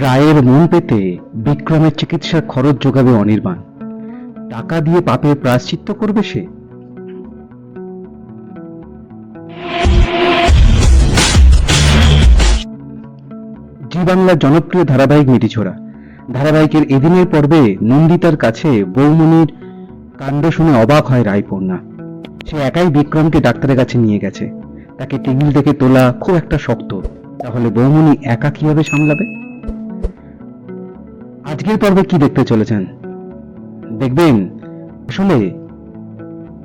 রায়ের মন পেতে বিক্রমের চিকিৎসার খরচ যোগাবে অনির্বাণ। টাকা দিয়ে পাপের প্রায়শ্চিত্ত করবে সে। জি বাংলার জনপ্রিয় ধারাবাহিক মিটিছোড়া ধারাবাহিকের এদিনের পর্বে নন্দিতার কাছে বৌমনির কাণ্ড শুনে অবাক হয় রায়পূর্ণা। সে একাই বিক্রমকে ডাক্তারের কাছে নিয়ে গেছে। তাকে টেবিল থেকে তোলা খুব একটা শক্ত। তাহলে বৌমনি একা কীভাবে সামলাবে? আজকের পর্বে কি দেখতে চলেছেন? দেখবেন, আসলে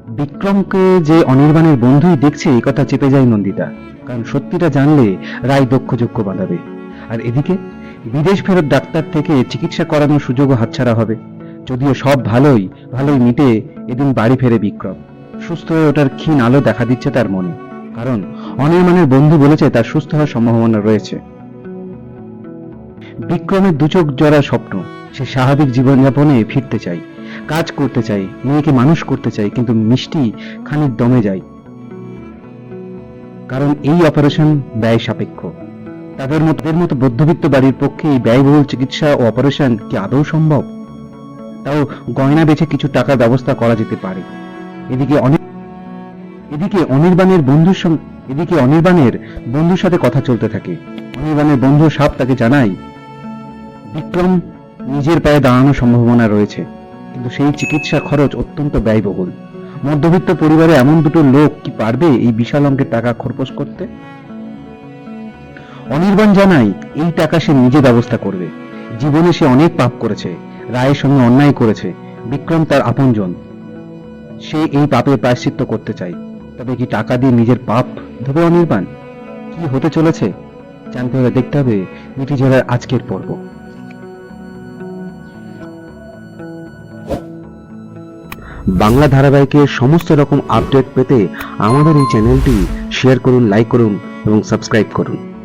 বিক্রমকে যে অনির্বাণের বন্ধুই দেখছে, এই কথা চেপে যায় নন্দিতা। কারণ সত্যিটা জানলে রায় দক্ষযোগ্য বাঁধাবে। আর এদিকে, বিদেশ ফেরত ডাক্তার থেকে চিকিৎসা করানোর সুযোগও হাতছাড়া হবে। যদিও সব ভালোই ভালোই মিটে এদিন বাড়ি ফেরে বিক্রম। সুস্থ হয়ে ওঠার ক্ষীণ আলো দেখা দিচ্ছে তার মনে। কারণ অনির্বাণের বন্ধু বলেছে, তার সুস্থ হওয়ার সম্ভাবনা রয়েছে। বিক্রমের দুচোখ জড়া স্বপ্ন। সে স্বাভাবিক জীবনযাপনে ফিরতে চাই কাজ করতে চাই মেয়েকে মানুষ করতে চাই কিন্তু মিষ্টি খানিক দমে যায়। কারণ এই অপারেশন ব্যয় সাপেক্ষ। তাদের মতো মতো মধ্যবিত্ত বাড়ির পক্ষে এই ব্যয়বহুল চিকিৎসা ও অপারেশন কি আদৌ সম্ভব? তাও গয়না বেচে কিছু টাকার ব্যবস্থা করা যেতে পারে। এদিকে অনেক এদিকে অনির্বাণের বন্ধুর সঙ্গে এদিকে অনির্বাণের বন্ধুর সাথে কথা চলতে থাকে। অনির্বাণের বন্ধু সাপ তাকে জানায়, বিক্রম নিজের পায়ে দাঁড়ানোর সম্ভাবনা রয়েছে, কিন্তু সেই চিকিৎসা খরচ অত্যন্ত ব্যয়বহুল। মধ্যবিত্ত পরিবারে এমন দুটো লোক কি পারবে এই বিশাল অঙ্কের টাকা খরপোশ করতে? অনির্বাণ জানাই এই টাকা সে নিজে ব্যবস্থা করবে। জীবনে সে অনেক পাপ করেছে, রায়ের সঙ্গে অন্যায় করেছে। বিক্রম তার আপনজন। সে এই পাপের প্রায়শ্চিত্ত করতে চায়। তবে কি টাকা দিয়ে নিজের পাপ ধোবে অনির্বাণ? কি হতে চলেছে? জানতে হলে দেখতে হবে মিটি ঝড়ের আজকের পর্ব। বাংলা ধারাবাহিকের সমস্ত রকম আপডেট পেতে আমাদের এই চ্যানেলটি শেয়ার করুন, লাইক করুন এবং সাবস্ক্রাইব করুন।